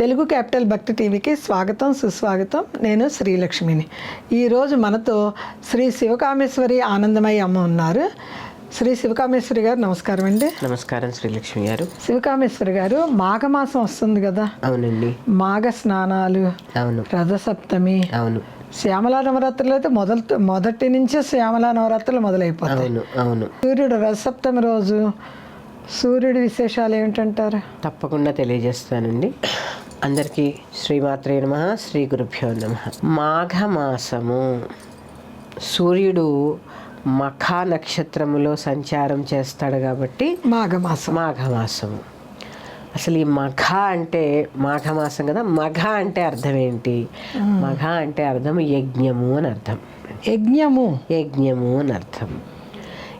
Telugu capital భక్తి టీవీకి స్వాగతం సుస్వాగతం. నేను శ్రీలక్ష్మిని. ఈరోజు మనతో శ్రీ శివకామేశ్వరి ఆనందమయ్య అమ్మ ఉన్నారు. శ్రీ శివకామేశ్వరి గారు నమస్కారం అండి. నమస్కారం శ్రీలక్ష్మి గారు. శివకామేశ్వరి గారు మాఘమాసం వస్తుంది కదా. అవునండి. మాఘ స్నానాలు అవును. రథసప్తమి అవును. శ్యామలా నవరాత్రులు అయితే మొదలు మొదటి నుంచే శ్యామలా నవరాత్రులు మొదలైపోతాయి. అవును అవును. సూర్యుడు రథసప్తమి రోజు సూర్యుడి విశేషాలు ఏమిటంటారు? తప్పకుండా తెలియజేస్తానండి. అందరికీ శ్రీమాత్రే నమ శ్రీ గురుభ్యో నమ. మాఘమాసము. సూర్యుడు మఖా నక్షత్రములో సంచారం చేస్తాడు కాబట్టి మాఘమాసం. మాఘమాసము. అసలు ఈ మఘ అంటే మాఘమాసం కదా మఘ అంటే అర్థం ఏంటి? మఘ అంటే అర్థం యజ్ఞము అని అర్థం. యజ్ఞము. యజ్ఞము అని అర్థం.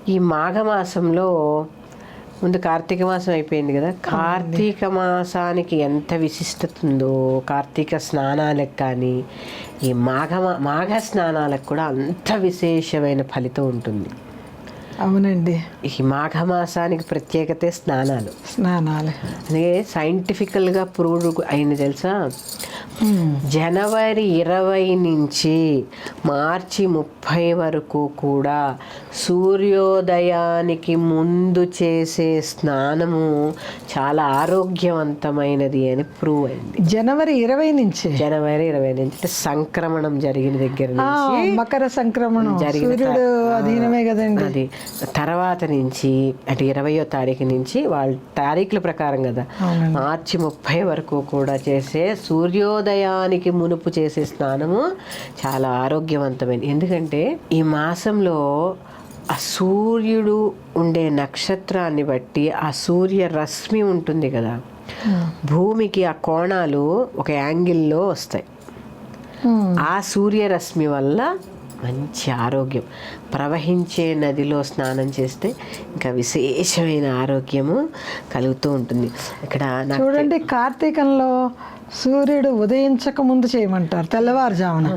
ఈ మాఘమాసంలో ముందు కార్తీక మాసం అయిపోయింది కదా. కార్తీక మాసానికి ఎంత విశిష్టత ఉందో కార్తీక స్నానాలకు కానీ ఈ మాఘ మాఘ స్నానాలకు కూడా అంత విశేషమైన ఫలితం ఉంటుంది. అవునండి. ఈ మాఘమాసానికి ప్రత్యేకతే స్నానాలు. స్నానాలు. అందుకే సైంటిఫికల్గా ప్రూవ్డ్ అయింది తెలుసా? జనవరి ఇరవై నుంచి మార్చి ముప్పై వరకు కూడా సూర్యోదయానికి ముందు చేసే స్నానము చాలా ఆరోగ్యవంతమైనది అని ప్రూవ్ అయింది. జనవరి ఇరవై నుంచి? జనవరి ఇరవై నుంచి. అంటే సంక్రమణం జరిగిన దగ్గర నుంచి మకర సంక్రమణం. జరిగిన సూర్యుడు అధీనమే కదండి. అది. తర్వాత నుంచి అంటే ఇరవయో తారీఖు నుంచి వాళ్ళ తారీఖుల ప్రకారం కదా. మార్చి ముప్పై వరకు కూడా చేసే సూర్యోదయానికి మునుపు చేసే స్నానము చాలా ఆరోగ్యవంతమైనది ఎందుకంటే ఈ మాసంలో ఆ సూర్యుడు ఉండే నక్షత్రాన్ని బట్టి ఆ సూర్య రశ్మి ఉంటుంది కదా. భూమికి ఆ కోణాలు ఒక యాంగిల్లో వస్తాయి. ఆ సూర్యరశ్మి వల్ల మంచి ఆరోగ్యం. ప్రవహించే నదిలో స్నానం చేస్తే ఇంకా విశేషమైన ఆరోగ్యము కలుగుతూ ఉంటుంది. ఇక్కడ చూడండి కార్తీకంలో సూర్యుడు ఉదయించక ముందు చేయమంటారు తెల్లవారుజామున.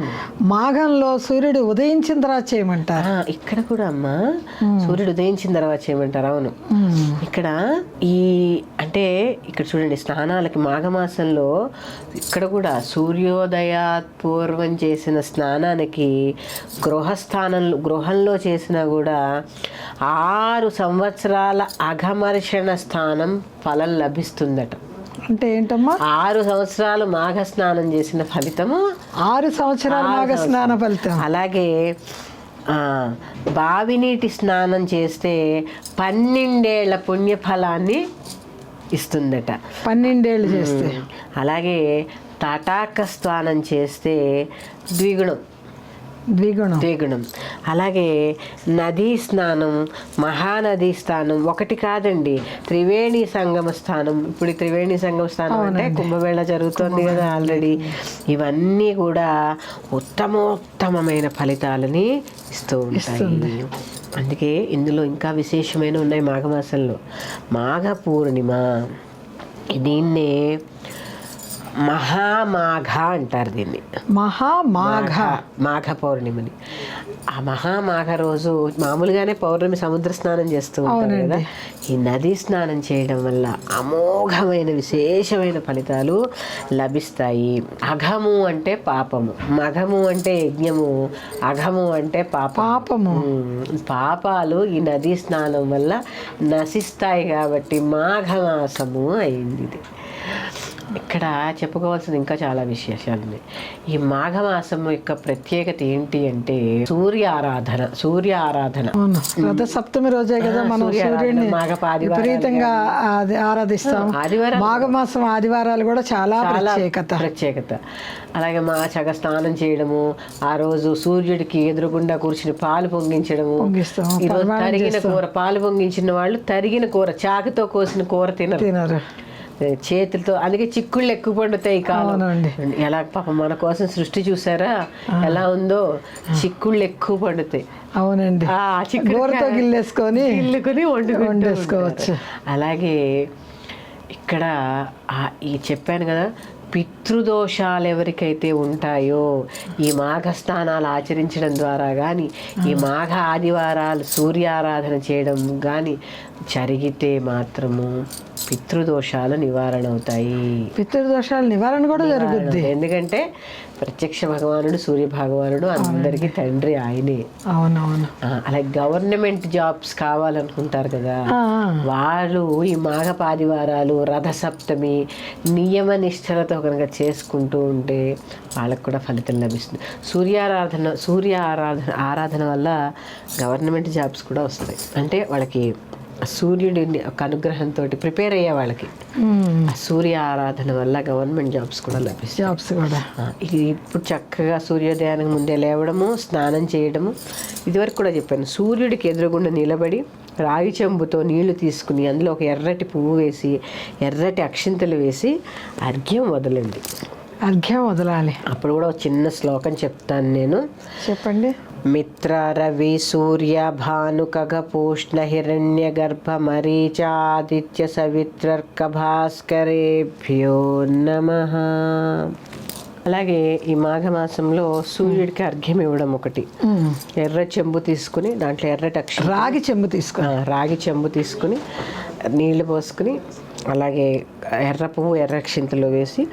మాఘంలో సూర్యుడు ఉదయించిన తర్వాత చేయమంటారు. ఇక్కడ కూడా అమ్మా సూర్యుడు ఉదయించిన తర్వాత చేయమంటారు అవును. ఇక్కడ ఈ అంటే ఇక్కడ చూడండి స్నానాలకి మాఘమాసంలో ఇక్కడ కూడా సూర్యోదయ పూర్వం చేసిన స్నానానికి గృహస్థానంలో గృహంలో చేసినా కూడా ఆరు సంవత్సరాల అఘమర్షణ స్థానం ఫలం లభిస్తుందట. అంటే ఏంటమ్మా? ఆరు సంవత్సరాలు మాఘ స్నానం చేసిన ఫలితము. ఆరు సంవత్సరాల మాఘ స్నాన ఫలితం. అలాగే బావి నీటి స్నానం చేస్తే పన్నెండేళ్ళ పుణ్యఫలాన్ని ఇస్తుందట. పన్నెండేళ్ళు చేస్తే. అలాగే తటాక స్నానం చేస్తే ద్విగుణం. ద్విగుణం. ద్విగుణం. అలాగే నదీ స్నానం మహానదీ స్నానం ఒకటి కాదండి. త్రివేణి సంగమ స్థానం ఇప్పుడు త్రివేణి సంగమ స్థానం అంటే కుంభమేళ జరుగుతోంది కదా ఆల్రెడీ. ఇవన్నీ కూడా ఉత్తమోత్తమమైన ఫలితాలని ఇస్తూ ఉంటాయి. అందుకే ఇందులో ఇంకా విశేషమైన ఉన్నాయి మాఘమాసంలో. మాఘ పూర్ణిమ. దీన్నే మహామాఘ అంటారు దీన్ని. మహామాఘ. మాఘ పౌర్ణిమని. ఆ మహామాఘ రోజు మామూలుగానే పౌర్ణమి సముద్ర స్నానం చేస్తూ ఉంటారు కదా. ఈ నదీ స్నానం చేయడం వల్ల అమోఘమైన విశేషమైన ఫలితాలు లభిస్తాయి. అఘము అంటే పాపము. మఘము అంటే యజ్ఞము. అఘము అంటే పాపం. పాపము. పాపాలు ఈ నదీ స్నానం వల్ల నశిస్తాయి కాబట్టి మాఘమాసము అయింది ఇది. ఇక్కడ చెప్పుకోవాల్సిన ఇంకా చాలా విశేషాలు ఉన్నాయి ఈ మాఘమాసం యొక్క ప్రత్యేకత ఏంటి అంటే సూర్య ఆరాధన సూర్య ఆరాధన. రథ సప్తమి రోజే కదా మనం సూర్యుడిని విపరీతంగా ఆరాధిస్తాం ఆదివారం మాఘమాసం ఆదివారాలు కూడా చాలా ప్రత్యేకత. ప్రత్యేకత. అలాగే మా చగ స్నానం చేయడము ఆ రోజు సూర్యుడికి ఎదురుగుండా కూర్చుని పాలు పొంగించడము. తరిగిన కూర పాలు పొంగించిన వాళ్ళు తరిగిన కూర చాకుతో కోసిన కూర తినరు. తినరు. చేతులతో అందుకే చిక్కుళ్ళు ఎక్కువ పండుతాయి కాలం. ఎలా పాపం మన కోసం సృష్టి చూసారా? ఎలా ఉందో చిక్కుళ్ళు ఎక్కువ పండుతాయి. అవునండి. ఆ చిక్కుడు గోరతో గిల్లేసుకొని గిల్లుకొని వండుకుంటూ వండేసుకోవచ్చు. అలాగే ఇక్కడ ఈ చెప్పాను కదా పితృదోషాలు ఎవరికైతే ఉంటాయో ఈ మాఘ స్నానాలు ఆచరించడం ద్వారా కానీ ఈ మాఘ ఆదివారాలు సూర్యారాధన చేయడం కానీ జరిగితే మాత్రము పితృదోషాలు నివారణ అవుతాయి పితృదోషాల నివారణ కూడా జరుగుద్ది. ఎందుకంటే ప్రత్యక్ష భగవానుడు సూర్య భగవానుడు అందరికీ తండ్రి ఆయనే. అవునవును. అలాగే గవర్నమెంట్ జాబ్స్ కావాలనుకుంటారు కదా. వాళ్ళు ఈ మాఘపాదివారాలు రథసప్తమి నియమ నిష్ఠలతో కనుక చేసుకుంటూ ఉంటే వాళ్ళకు కూడా ఫలితం లభిస్తుంది. సూర్యారాధన సూర్య ఆరాధన ఆరాధన వల్ల గవర్నమెంట్ జాబ్స్ కూడా వస్తాయి. అంటే వాళ్ళకి సూర్యుడి ఒక అనుగ్రహంతో ప్రిపేర్ అయ్యే వాళ్ళకి. సూర్య ఆరాధన వల్ల గవర్నమెంట్ జాబ్స్ కూడా లభిస్తాయి. జాబ్స్ కూడా. ఇప్పుడు చక్కగా సూర్యోదయానికి ముందే లేవడము స్నానం చేయడము ఇదివరకు కూడా చెప్పాను సూర్యుడికి ఎదురుగుండా నిలబడి రాగి చెంబుతో నీళ్ళు తీసుకుని అందులో ఒక ఎర్రటి పువ్వు వేసి ఎర్రటి అక్షింతలు వేసి అర్ఘ్యం వదలండి. అర్ఘ్యం వదలాలి. అప్పుడు కూడా ఒక చిన్న శ్లోకం చెప్తాను నేను. చెప్పండి. మిత్ర రవి సూర్య భాను ఖగపూష్ణ హిరణ్య గర్భ మరీచాదిత్య సవిత్రర్క భాస్కరేభ్యో నమ. అలాగే ఈ మాఘమాసంలో సూర్యుడికి అర్ఘ్యం ఇవ్వడం ఒకటి. ఎర్ర చెంబు తీసుకుని దాంట్లో ఎర్రటి అక్ష రాగి చెంబు తీసుకో ఆ, రాగి చెంబు తీసుకుని నీళ్ళు పోసుకుని అలాగే ఎర్ర పువ్వు ఎర్ర అక్షింతలు వేసి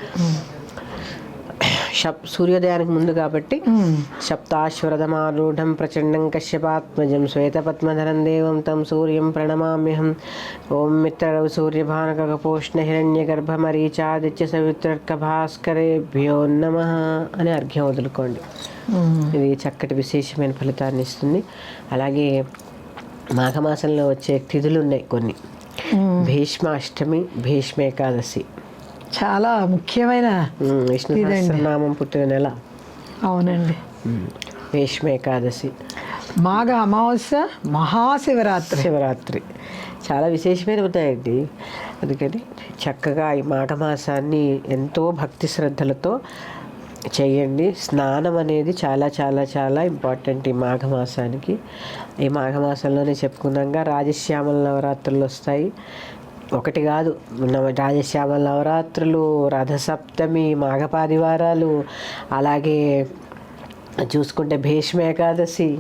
షప్ సూర్యోదయానికి ముందు కాబట్టి ఉమ్, సప్తాశ్వరథమారూఢం ప్రచండం కశ్యపాత్మజం శ్వేతపద్మధరం దేవం తం సూర్యం ప్రణమామ్యహం. ఓం మిత్రరవి సూర్యభానకపోష్ణ హిరణ్య గర్భమరీచాదిత్య సవిత్రర్క భాస్కరేభ్యో నమ అని అర్ఘ్యం వదులుకోండి. ఉమ్, ఇది చక్కటి విశేషమైన ఫలితాన్ని ఇస్తుంది. అలాగే మాఘమాసంలో వచ్చే తిథులు ఉన్నాయి కొన్ని. ఉమ్. భీష్మాష్టమి భీష్మ ఏకాదశి. చాలా ముఖ్యమైన సహస్రనామం పుట్టిన నెల. అవునండి. భీష్మ ఏకాదశి. మాఘ అమావాస్య మహాశివరాత్రి. శివరాత్రి. చాలా విశేషమైన ఉన్నాయండి అందుకని చక్కగా ఈ మాఘమాసాన్ని ఎంతో భక్తి శ్రద్ధలతో చేయండి. స్నానం అనేది చాలా చాలా చాలా ఇంపార్టెంట్ ఈ మాఘమాసానికి ఈ మాఘమాసంలోనే చెప్పుకున్నాగా రాజశ్యామల నవరాత్రులు వస్తాయి. ఒకటి కాదు. నవ- రాజశ్యామల నవరాత్రులు రథసప్తమి మాఘపాదివారాలు అలాగే చూసుకుంటే భీష్మ ఏకాదశి.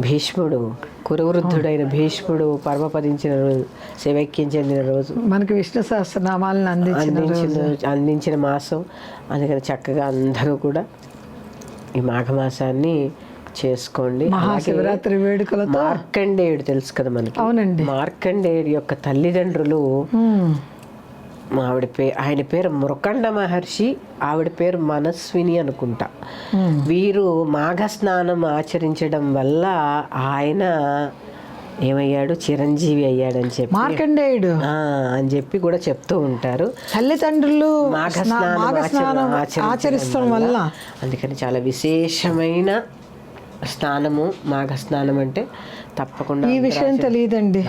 భీష్ముడు కురువృద్ధుడైన భీష్ముడు పరమపదించిన రోజు శివైక్యం చెందిన రోజు. మనకి విష్ణు సహస్రనామాలను అందించిన అందించిన అందించిన మాసం. అందుకని చక్కగా అందరూ కూడా ఈ మాఘమాసాన్ని చేసుకోండి. మహాశివరాత్రి వేడుకలతో? మార్కండేయుడు తెలుసు కదా మనకి. అవునండి. మార్కండేయుడు యొక్క తల్లిదండ్రులు ఆవిడ పే ఆయన పేరు మురకండ మహర్షి ఆవిడ పేరు మనస్విని అనుకుంటా. వీరు మాఘ స్నానం ఆచరించడం వల్ల ఆయన ఏమయ్యాడు? చిరంజీవి అయ్యాడని చెప్పి మార్కండేయుడు? అని చెప్పి కూడా చెప్తూ ఉంటారు. తల్లిదండ్రులు ఆచరిస్తాం వల్ల? అందుకని చాలా విశేషమైన స్నానము మాఘ స్నానం అంటే తప్పకుండా ఈ విషయం తెలియదండి.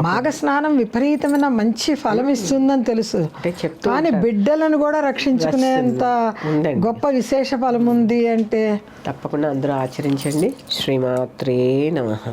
మాఘ స్నానం విపరీతమైన మంచి ఫలం ఇస్తుందని తెలుసు. కానీ బిడ్డలను కూడా రక్షించుకునేంత. గొప్ప విశేష ఫలం ఉంది అంటే తప్పకుండా అందరూ ఆచరించండి. శ్రీమాత్రే నమః.